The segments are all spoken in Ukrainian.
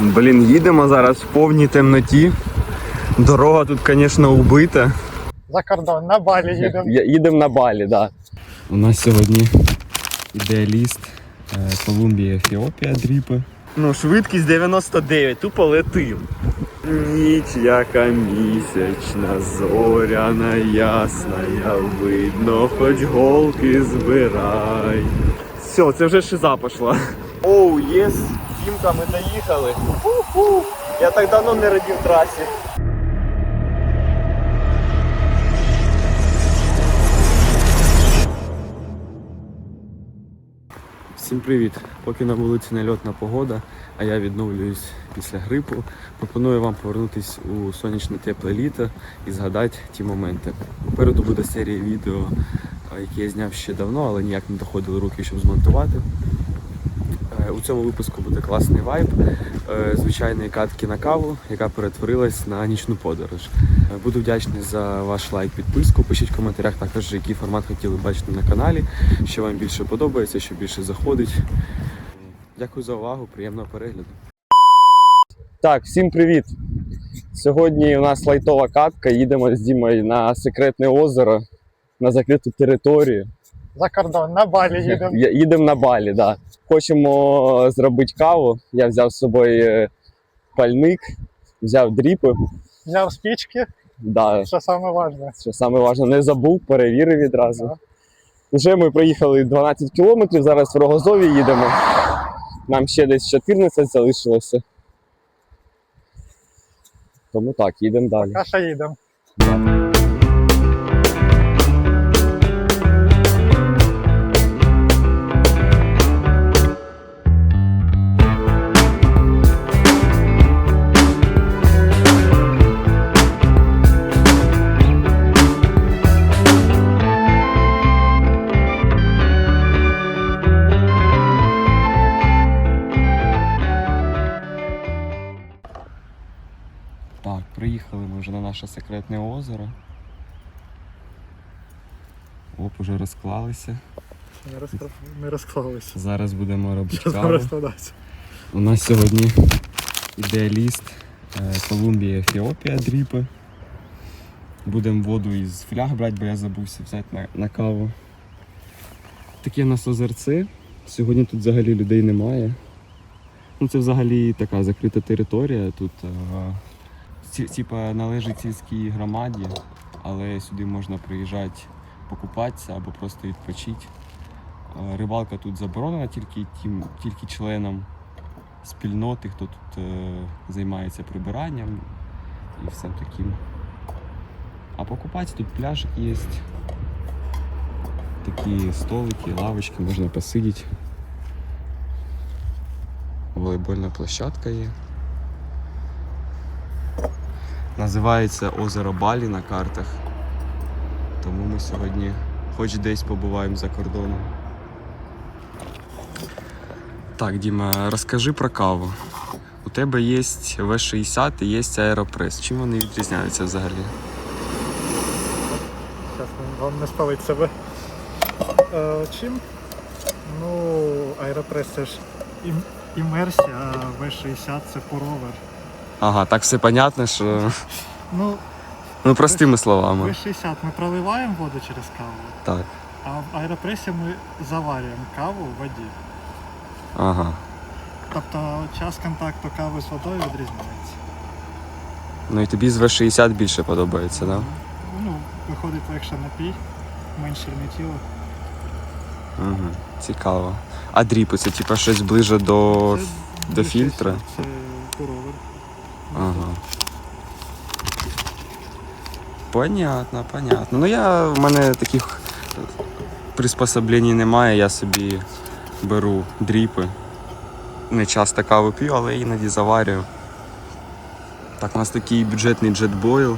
Блін, їдемо зараз в повній темноті. Дорога тут, звісно, убита. За кордон, на Балі їдемо. Їдемо на Балі, так. Да. У нас сьогодні ідеаліст е, Колумбія, Ефіопія, дріпи. Ну, швидкість 99, тупо летим. Ніч яка місячна, зоряна, ясна, видно, хоч голки збирай. Все, це вже шиза пішла. Оу, єс, Дімка, ми доїхали. Фу-фу. Я так давно не радів трасі. Всім привіт! Поки на вулиці нальотна погода, а я відновлююсь після грипу. Пропоную вам повернутись у сонячне тепле літо і згадати ті моменти. Попереду буде серія відео, які я зняв ще давно, але ніяк не доходили руки, щоб змонтувати. Е, У цьому випуску буде класний вайб, е, звичайної катки на каву, яка перетворилась на нічну подорож. Е, Буду вдячний за ваш лайк, підписку. Пишіть в коментарях також, який формат хотіли бачити на каналі, що вам більше подобається, що більше заходить. Дякую за увагу, приємного перегляду. Так, всім привіт! Сьогодні у нас лайтова катка. Їдемо з Дімою на секретне озеро, на закриту територію. За кордон, на Балі їдемо. Їдемо на Балі, да. Хочемо зробити каву. Я взяв з собою е, пальник, взяв дріпи. Взяв спічки, Да, що саме важне. що саме важливо, не забув, перевірив відразу. Так. Уже ми проїхали 12 кілометрів, зараз в Рогозові їдемо. Нам ще десь 14 залишилося. Тому так, їдемо далі. Каша їдемо. Наше секретне озеро. Оп, уже розклалися. Не, розкла... не розклалися. Зараз будемо робити Зараз каву. У нас сьогодні ідеаліст е, Колумбія, Ефіопія, дріпи. Будемо воду із фляг брати, бо я забувся взяти на, на каву. Таке у нас озерце. Сьогодні тут взагалі людей немає. Ну, це взагалі така закрита територія. Тут е, типа належить сільській громаді, але сюди можна приїжджати покупатися або просто відпочити. Е, Рибалка тут заборонена тільки тим, тільки членам спільноти, хто тут е, займається прибиранням і всім таким. А покупати тут пляжик є. Такі столики, лавочки, можна посидіти. Волейбольна площадка є. Називається озеро Балі на картах. Тому ми сьогодні хоч десь побуваємо за кордоном. Так, Діма, розкажи про каву. У тебе є В60 і є Аеропрес. Чим вони відрізняються взагалі? Зараз вам не спалить себе. Е, чим? Ну, аеропрес це ж ім... імерсія, а В60 це поровер. Ага, так все понятно, що. Ну, Ну, простими словами. В60 ми проливаємо воду через каву, Так. а в аеропресі ми заварюємо каву в воді. Ага. Тобто час контакту кави з водою відрізняється. Ну і тобі з В60 більше подобається, так? Да? Ну, виходить легше напій, менше тіло. Угу. Цікаво. А дріпи це типа щось ближе до. Це до В60, фільтра? Це пуровер. Ага. Понятно, понятно. Ну я в мене таких приспособлень немає, я собі беру дріпи. Не часто каву п'ю, але іноді заварюю. Так, у нас такий бюджетний джетбойл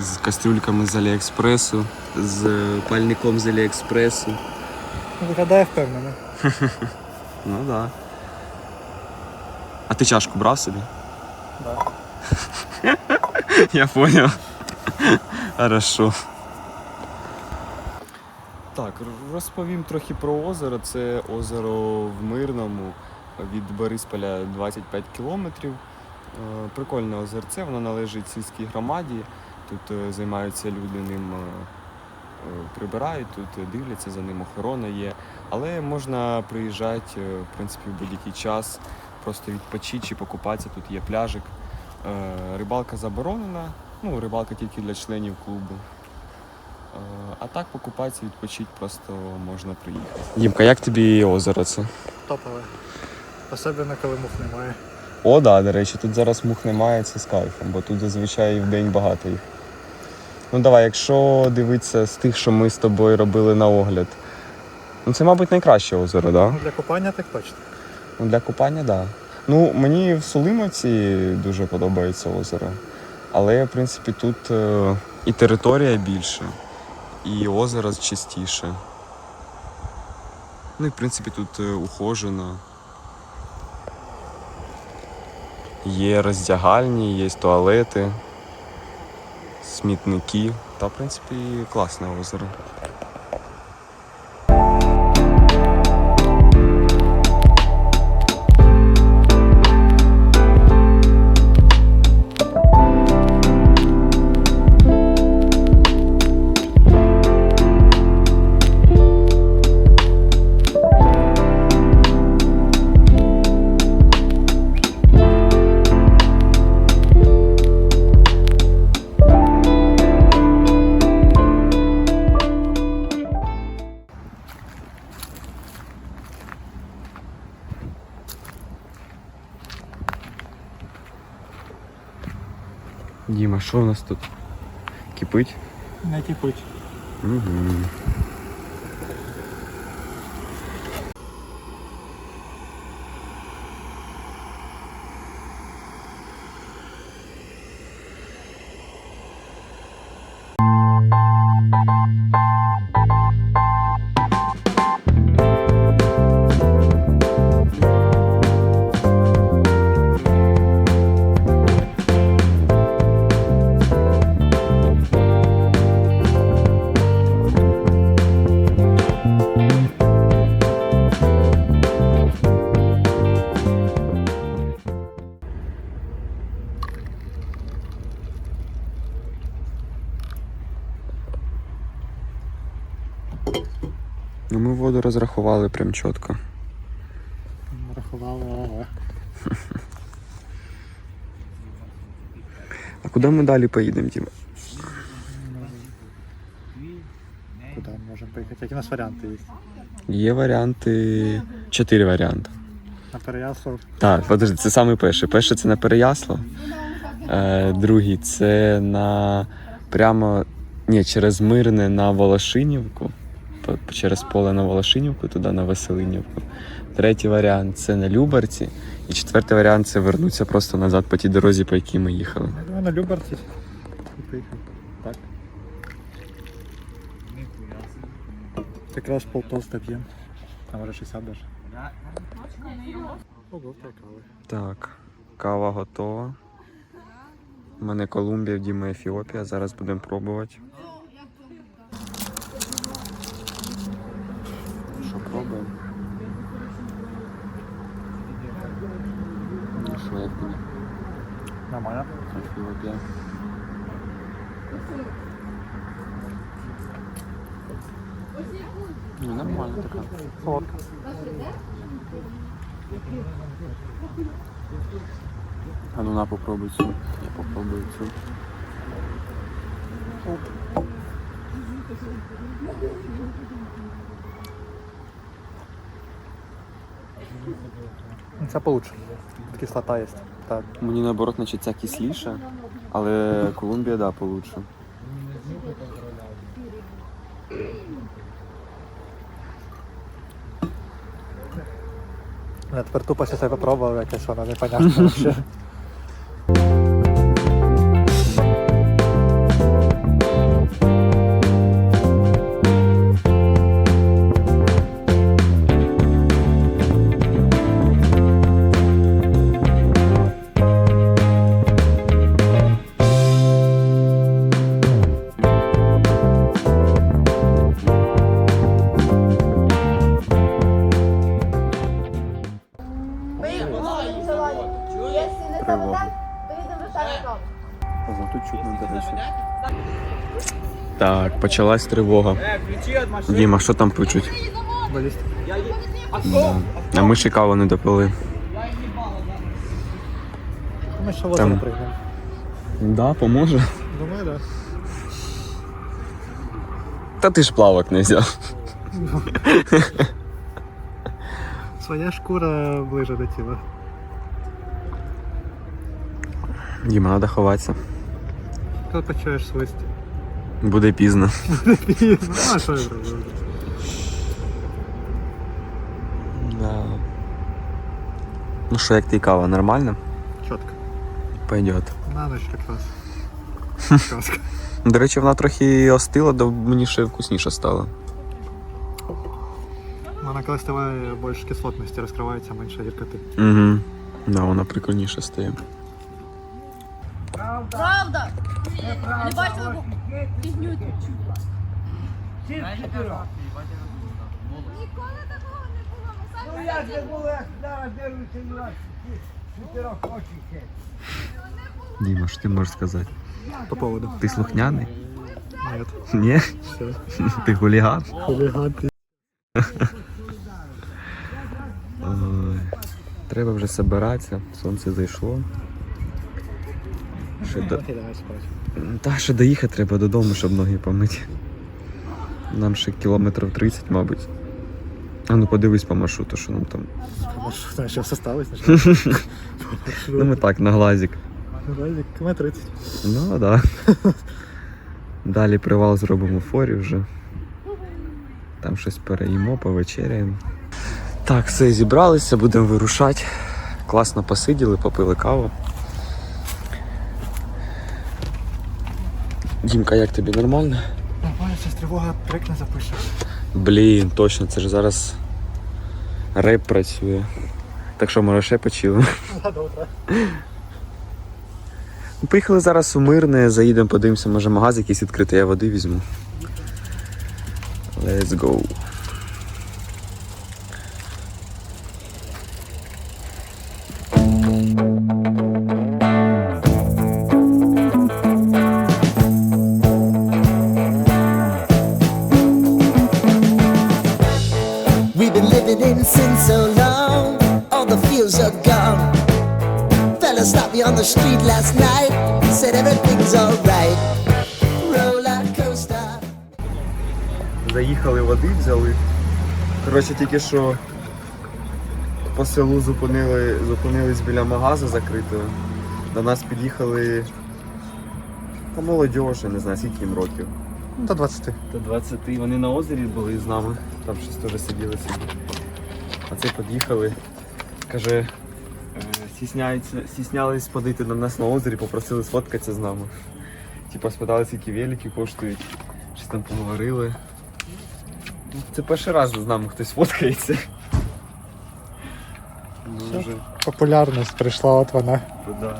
з кастрюльками з Аліекспресу, з пальником з Аліекспресу. Виглядає впевнено. Ну так. Да. А ти чашку брав собі? Я понял. Хорошо. Так, розповім трохи про озеро. Це озеро в Мирному. від Борисполя 25 кілометрів. Е, Прикольне озерце, воно належить сільській громаді. Тут е, займаються люди ним, е, прибирають, тут дивляться за ним, охорона є. Але можна приїжджати в принципі в будь-який час, просто відпочити чи покупатися. Тут є пляжик. Е, Рибалка заборонена, ну рибалка тільки для членів клубу. Е, А так покупатися, відпочити просто можна приїхати. Дімка, як тобі озеро це? Топове. Особливо, коли мух немає. О, да, до речі, тут зараз мух немає, це з кайфом, бо тут зазвичай в день багато їх. Ну давай, якщо дивитися з тих, що ми з тобою робили на огляд. Ну це, мабуть, найкраще озеро, да? Ну, для купання так точно. Ну, для купання, так. Да. Ну, мені в Сулимовці дуже подобається озеро. Але, в принципі, тут е, і територія більше, і озеро чистіше. Ну і в принципі тут е, ухожено. Є роздягальні, є туалети, смітники. Та, в принципі, класне озеро. Що у нас тут? Кипить? Не кипить. Угу. Розрахували прям чітко. Рахували, ага. А куди ми далі поїдемо, Діма? Куди ми можемо поїхати? Які у нас варіанти є? Є варіанти. Чотири варіанти. На Переяслав. Так, подожди, це саме перше. Перше це на Переяслав. Е, другий це на прямо ні, через Мирне на Волошинівку. Через поле на Волошинівку, туди на Веселинівку. Третій варіант це на Любарці. І четвертий варіант це вернутися просто назад по тій дорозі, по якій ми їхали. Думаю, на Любарці. І поїхав. Так. Якраз полтоста п'ємо. А може 60 даже. Так, кава готова. У мене Колумбія, в Діми Ефіопія. Зараз будемо пробувати. пробуємо? Ну, Що як тобі? Нормально. Ефіопія. Ну, нормально така. Солодка. А ну на попробуй цю. Я попробую цю. Це получше. Кислота є. Так. Мені наоборот, значить, ця кисліша, але Колумбія, да, получше. Я тепер тупо ще я попробував, якесь воно непонятне вообще. почалась тривога. Діма, що там пишуть? Да. А ми ще каву не допили. Ми ще в Там. озеро. Да, поможе. Думаю, да. Та ти ж плавок не взяв. Своя шкура ближе до тіла. Діма, треба ховатися. Коли почуєш свист. Буде пізно. Буде Пізно. А що я зроблю? Да. Ну що, як ти кава, нормально? Чітко. Пойдет. На ніч якраз. Казка. До речі, вона трохи остила, то мені ще вкусніше стало. Вона коли ставає більш кислотності, розкривається менше гіркоти. Угу. Да, вона прикольніше стає. Правда? Не бачили бо фігню чула. Ніколи такого не було. Ми самі як не було, як зараз на чотирьох очі. Діма, що ти можеш сказати? По поводу. Ти слухняний? Нет. Ні? Все. Ти хуліган? Хуліган. Ой, Треба вже збиратися, сонце зайшло. Ще до... Та ще доїхати треба додому, щоб ноги помити. Нам ще кілометрів 30, мабуть. А ну подивись по маршруту, що нам там. Може, знаєш, що осталось? Ну ми так, на глазик. Км 30. Ну так. Да. Далі привал зробимо в форі вже. Там щось переїмо, повечеряємо. Так, все, зібралися, будемо вирушати. Класно посиділи, попили каву. Дімка, як тобі нормально? Нормально, зараз тривога трек не запишеш. Блін, точно, це ж зараз реп працює. Так що, може, ще почили. Добре. Ну, Поїхали зараз у мирне, заїдемо, подивимося, може магаз якийсь відкритий, я води візьму. Let's go. Заїхали води, взяли. Коротше, тільки що по селу зупинили, зупинились біля магазу закритого. До нас під'їхали та молодь, не знаю, скільки їм років. Ну, До 20. До 20 вони на озері були з нами, там щось теж сиділи собі. А це під'їхали, каже, е, стіснялись подити до нас на озері, попросили сфоткатися з нами. Типа спитали, скільки велики коштують, щось там поговорили. Ну, Це перший раз з нами хтось фоткається. Ну, вже, Популярність прийшла, от вона. да.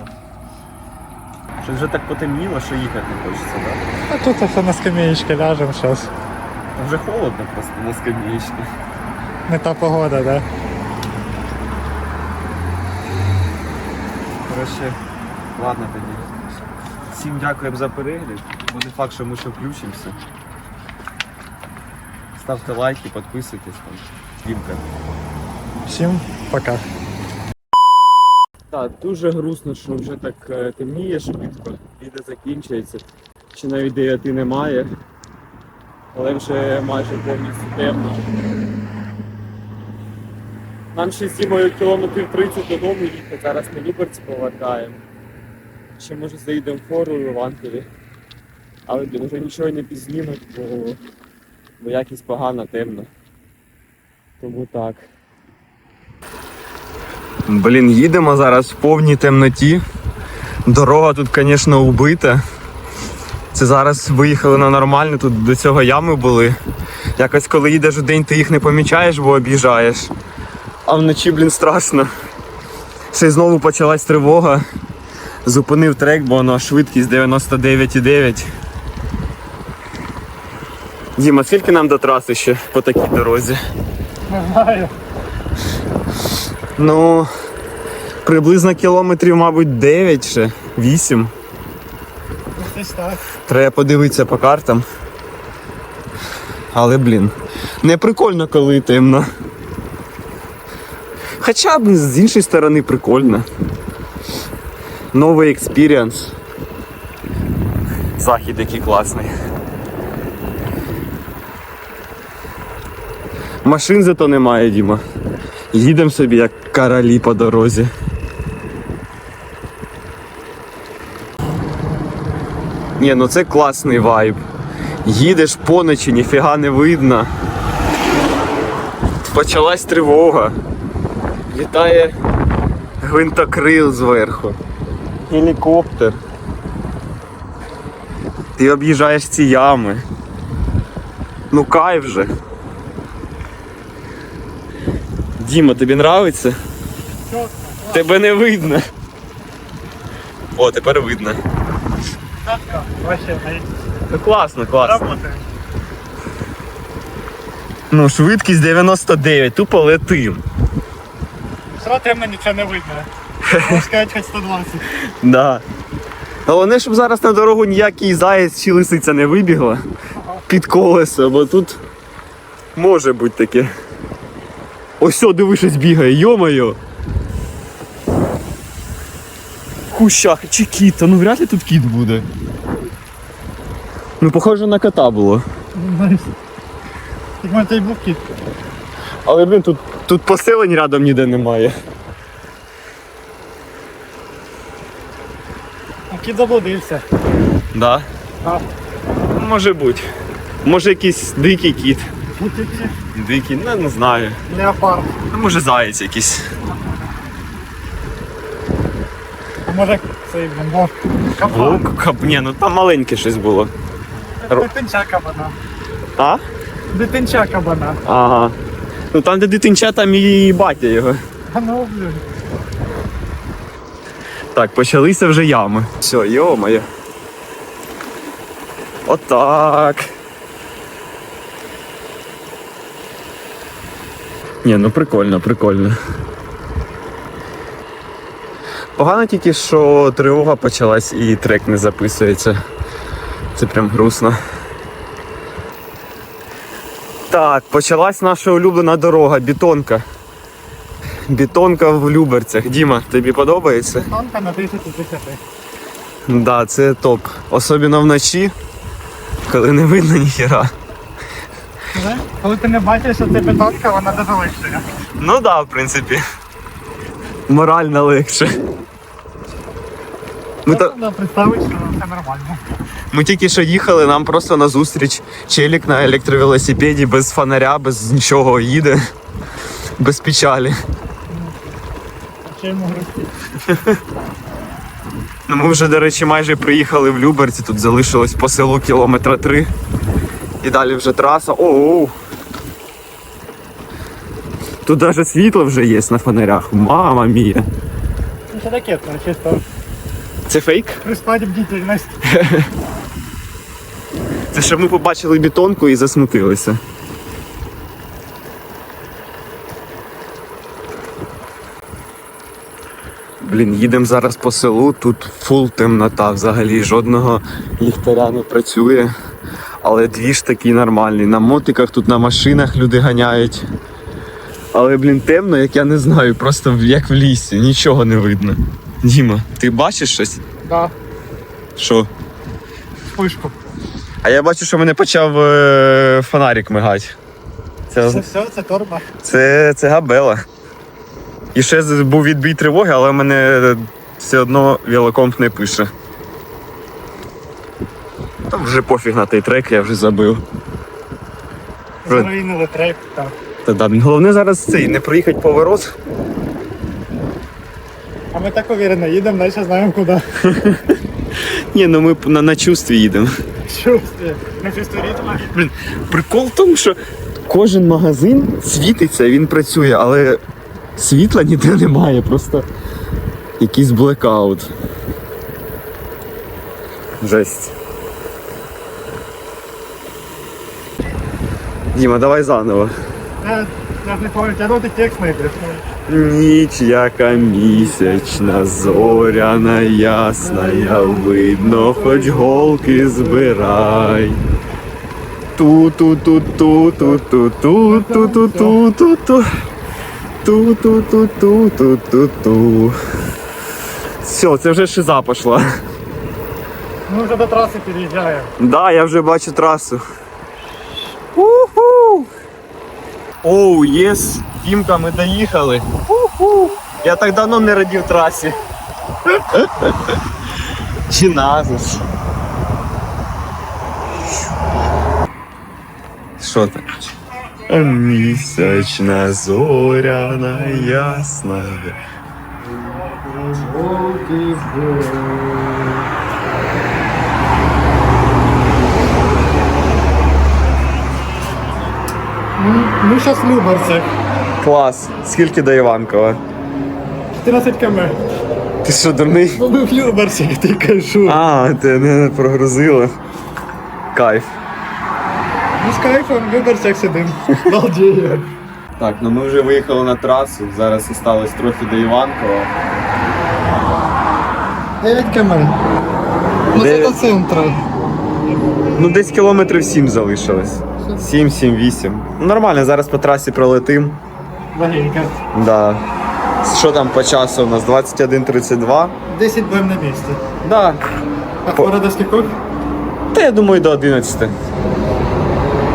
Щось вже так потемніло, що їхати не хочеться, так? Да? А тут все на скамеечке ляжемо зараз. А Вже холодно просто на скам'ячці. Не та погода, да? Коротше, ладно тоді. Всім дякуємо за перегляд. Буде факт, що ми ще включимося. Ставте лайки, підписуйтесь там. Дімка. Всім пока. Так, дуже грустно, що вже так е, темніє швидко, відео закінчується. Ще навіть 9 немає. Але вже майже повністю темно. Нам ще з Дімою кілометрів 30 додому їхати, зараз на Люберці повертаємо. Ще може заїдемо в фору в Іванкові. Але вже нічого не пізнімуть, бо, бо якість погана, темно. Тому так. Блін, їдемо зараз в повній темноті. Дорога тут, звісно, убита. Це зараз виїхали на нормальну, тут до цього ями були. Якось коли їдеш у день, ти їх не помічаєш, бо об'їжджаєш. А вночі, блін, страшно. Ще й знову почалась тривога. Зупинив трек, бо воно швидкість 99,9. Діма, скільки нам до траси ще по такій дорозі? Не знаю. Ну, Приблизно кілометрів, мабуть, 9 ще, 8. Десь так. Треба подивитися по картам. Але, блін, не прикольно, коли темно. Хоча б з іншої сторони прикольно. Новий експіріанс. Захід який класний. Машин зато немає, Діма. Їдемо собі як королі по дорозі. Ні, ну це класний вайб. Їдеш поночі, ніфіга не видно. Почалась тривога. Літає гвинтокрил зверху. Гелікоптер. Ти об'їжджаєш ці ями. Ну кайф же. Діма, тобі нравиться? Тебе не видно. О, тепер видно. Ну класно, класно. Ну, швидкість 99, тупо летим. Все темно, нічого не видно. Можна сказати, хоч 120. Да. Головне, щоб зараз на дорогу ніякий заєць чи лисиця не вибігла під колесо, бо тут може бути таке. Ось о, диви, щось бігає, йо-моє. В кущах чи кіт, та ну вряд ли тут кіт буде. Ну, похоже на кота було. Як мене той був кіт. Але блін, тут, тут поселень рядом ніде немає. А Кіт заблудився. Да? Так. Може бути. Може якийсь дикий кіт. Бутиці. Дикий, ну не знаю. Леопард. Ну, може заєць якийсь. А може цей бомбо. Капан. Вовк, кап... Ні, ну там маленьке щось було. Дитинча кабана. А? Дитинча кабана. Ага. Ну там, де дитинча, там і батя його. А ну, блін. Так, почалися вже ями. Все, йо-моє. Отак. Ні, ну прикольно, прикольно. Погано тільки, що тривога почалась і трек не записується. Це прям грустно. Так, почалась наша улюблена дорога, бетонка. Бетонка в Люберцях. Діма, тобі подобається? Тонка на 10 10. Да, це топ. Особливо вночі, коли не видно ніхіра. Але Коли ти не бачиш, що це бетонка, вона дуже легша. Ну так, да, в принципі. Морально легше. Ми, то, Можна представити, що все нормально. ми тільки що їхали, нам просто назустріч челік на електровелосипеді без фонаря, без нічого їде, без печалі. А ще грусти. Ну, ми вже, до речі, майже приїхали в Люберці, тут залишилось по селу кілометра три. І далі вже траса. Оу. Тут навіть світло вже є на фонарях. Мама мія. Ну, це таке, то чисто Це фейк? приспати бдительність. Це щоб ми побачили бетонку і засмутилися. Блін, їдемо зараз по селу, тут фул темнота взагалі, жодного ліхтаря не працює. Але дві ж такі нормальні. На мотиках, тут на машинах люди ганяють. Але, блін, темно, як я не знаю, просто як в лісі, нічого не видно. Діма, ти бачиш щось? Да, Що? спишку. А я бачу, що мене почав е, фонарик мигати. Це Це, все, це торба. це, це габела. І ще був відбій тривоги, але в мене все одно велокомп не пише. Та вже пофіг на той трек, я вже забив. Правильно. Зруїнили трек. Так. Та да, головне зараз цей, не проїхати поворот. А ми так уверенно їдемо, далі знаємо куди. Ні, ну ми на, на чувстві їдемо. Чувствує. На чувстві ритму. Блін, прикол в тому, що кожен магазин світиться, він працює, але світла ніде немає, просто якийсь блекаут. Жесть. Діма, давай заново. Я, я не пам'ятаю, ну ти текст знайдеш. Ніч, яка місячна, зоряна, ясна, я видно, хоч голки збирай. ту ту ту ту ту ту ту ту ту ту ту ту ту ту ту ту ту ту ту Все, це вже шиза пішла. Ми вже до траси під'їжджаємо. Да, я вже бачу трасу. Уху! Оу, єс! Дімка, ми доїхали. Уху! Я так давно не радів трасі. Чи назус. Що там? Місячна зоряна ясна. Ми зараз в. Клас. Скільки до Іванкова? 14 км. Ти що, дурний? Ну ми в Любарцях, ти кажу. А, ти не прогрузила. Кайф. Ми з кайфом в Любарцях сидимо. Балдіє. Так, ну ми вже виїхали на трасу. Зараз осталось трохи до Іванкова. 9 км. Ну це Дев'ять. до центру. Ну десь кілометрів 7 залишилось. 7, 7, 8. Нормально, зараз по трасі пролетим. Легенько. Да. Що там по часу у нас? 21.32? 10 будемо на місці. Да. А По- скоро до скількох? Та я думаю до 11.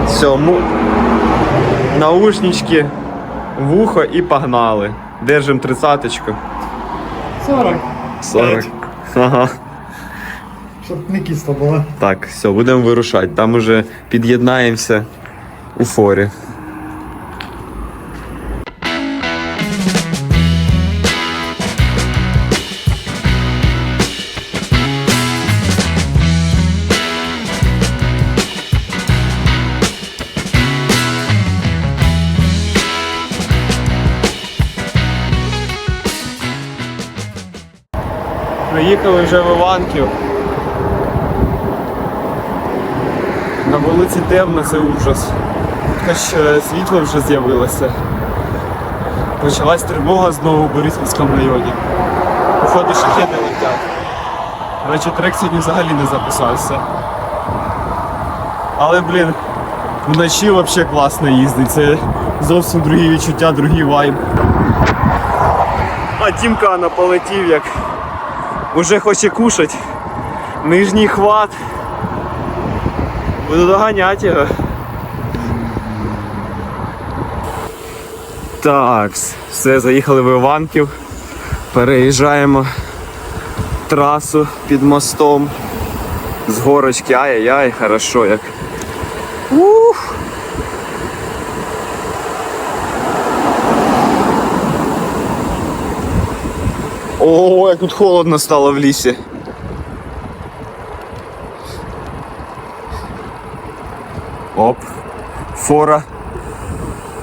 Все, му... наушнички, вухо і погнали. Держим тридцаточку. 40. 40. Ага. Щоб не кисло було. Так, все, будемо вирушати. Там уже під'єднаємося у форі. Приїхали вже в Іванків. На вулиці темно, це ужас. Хоч е, світло вже з'явилося. Почалась тривога знову у Борисівському районі. Походу шахеди летять. Коротше, трек сьогодні взагалі не записався. Але, блін, вночі взагалі класно їздить. Це зовсім другі відчуття, другий вайб. А Тімкана полетів як уже хоче кушать. Нижній хват. Буду доганяти його. Так, все, заїхали в Іванків. Переїжджаємо трасу під мостом. З горочки, ай-яй-яй, хорошо як. Ух. О, як тут холодно стало в лісі. Оп. Фора.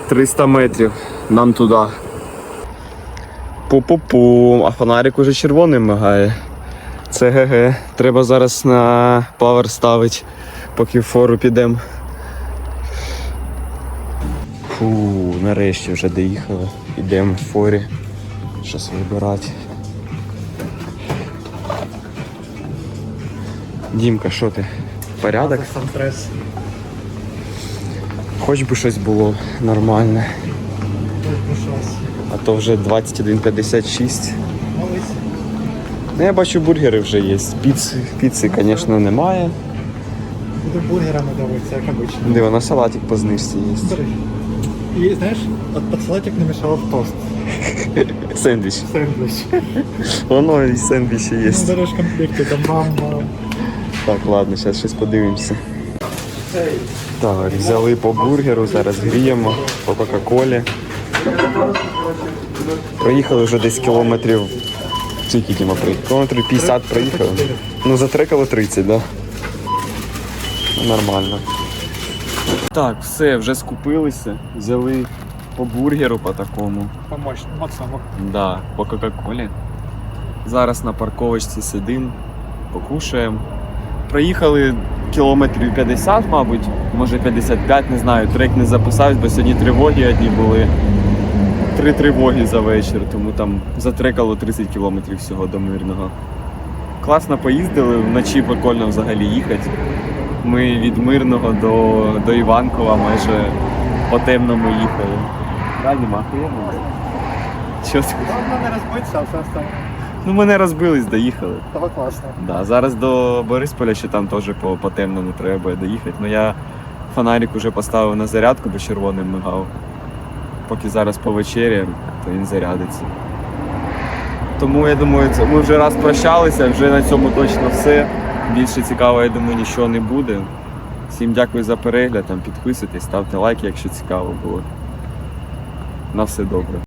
300 метрів. Нам туди. Пу-пу-пу. А фонарик уже червоний мигає. Це ГГ. Треба зараз на павер ставити, поки в фору підемо. Фу, нарешті вже доїхали. Ідемо в форі. Щось вибирати. Дімка, що ти? Порядок? Сам трес. Хоч би щось було нормальне. А то вже 21.56. Ну, я бачу, бургери вже є. Піци, піци, звісно, немає. Буду бургерами давитися, як обично. Диво, на салатик по знижці є. І знаєш, от під салатик не мішав тост. Сендвіч. Сендвіч. Воно і сендвічі є. Ну, береш комплекти, там мама. Так, ладно, зараз щось подивимося. Так, взяли по бургеру, зараз гріємо, по Кока-Колі. Проїхали вже десь кілометрів. Скільки Діма проїхав? Кілометрів 50 проїхали. Ну, затрекало 30, так? Да? Ну, Нормально. Так, все, вже скупилися. Взяли по бургеру по такому. Помощь, Максиму. Да, по Кока-Колі. Зараз на парковочці сидимо, покушаємо. Проїхали кілометрів 50, мабуть, може 55, не знаю. Трек не записався, бо сьогодні тривоги одні були. три тривоги за вечір, тому там затрекало 30 кілометрів всього до мирного. Класно поїздили, вночі прикольно взагалі їхати. Ми від мирного до, до Іванкова майже по темному їхали. Да, нема Що ти? Не розбитися, все остальне. Ну ми не розбились, доїхали. Того класно. Да, зараз до Борисполя ще там теж по, по темному треба доїхати. Ну я фонарик уже поставив на зарядку, бо червоним мигав. Поки зараз повечеряємо, то він зарядиться. Тому я думаю, це ми вже раз прощалися, вже на цьому точно все. Більше цікаво, я думаю, нічого не буде. Всім дякую за перегляд, там підписуйтесь, ставте лайки, якщо цікаво було. На все добре.